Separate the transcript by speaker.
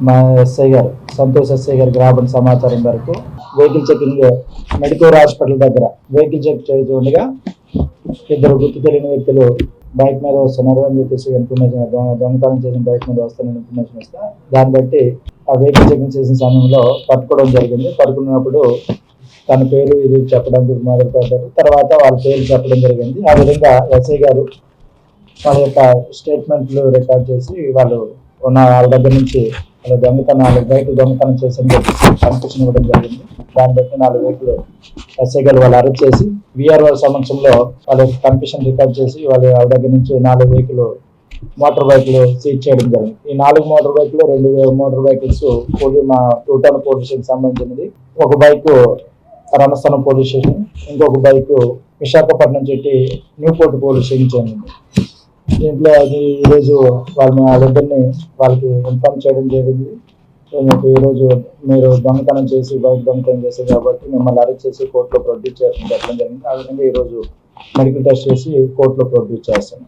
Speaker 1: మా ఎస్ఐ గారు సంతోష్ ఎస్ఐ గారికి రాబడిన సమాచారం మేరకు వెహికల్ చెకింగ్ మెడికల్ హాస్పిటల్ దగ్గర వెహికల్ చెక్ చేస్తుండగా ఇద్దరు గుర్తు తెలియని వ్యక్తులు బైక్ మీద వస్తున్నారు అని చెప్పేసి ఇన్ఫర్మేషన్ దొంగ- దొంగతనం చేసిన బైక్ మీద వస్తున్న ఇన్ఫర్మేషన్ ఇస్తా దాన్ని బట్టి ఆ వెహికల్ చెకింగ్ చేసిన సమయంలో పట్టుకోవడం జరిగింది. పట్టుకున్నప్పుడు తన పేరు ఇది చెప్పడానికి మొదలుపెట్టారు. తర్వాత వాళ్ళ పేరు చెప్పడం జరిగింది. ఆ విధంగా ఎస్ఐ గారు వాళ్ళ యొక్క స్టేట్మెంట్లు రికార్డ్ చేసి వాళ్ళు ఉన్న వాళ్ళ దగ్గర నుంచి వాళ్ళ దొంగతనం నాలుగు బైకులు దొంగతనం చేసని కనిపించిన ఇవ్వడం జరిగింది. దాన్ని బట్టి నాలుగు బైకులు ఎస్ఐ గారు వాళ్ళు అరెస్ట్ చేసి విఆర్ఓ సమక్షంలో వాళ్ళ కన్ఫ్యూషన్ రికార్డ్ చేసి వాళ్ళ వాళ్ళ దగ్గర నుంచి నాలుగు వెహికల్ మోటార్ బైకులు సీజ్ చేయడం జరిగింది. ఈ నాలుగు మోటార్ బైకులు రెండు మోటార్ బైకుల్స్ పోలీ మా టూటౌన్ పోలీస్ స్టేషన్ సంబంధించినది. ఒక బైక్ రణస్థలం పోలీస్ స్టేషన్ ఇంకొక బైక్ విశాఖపట్నం చెట్టి న్యూపోర్ట్ పోలీస్ స్టేషన్ చెందింది. దీంట్లో అది ఈరోజు వాళ్ళ వాళ్ళిద్దరిని వాళ్ళకి ఇన్ఫార్మ్ చేయడం జరిగింది. సో మీకు ఈరోజు మీరు దొంగతనం చేసి బయట దొంగతనం చేశారు కాబట్టి మిమ్మల్ని అరెస్ట్ చేసి కోర్టులో ప్రొడ్యూస్ చేస్తాం చెప్పడం జరిగింది. ఆ విధంగా ఈరోజు మెడికల్ టెస్ట్ చేసి కోర్టులో ప్రొడ్యూస్ చేస్తాను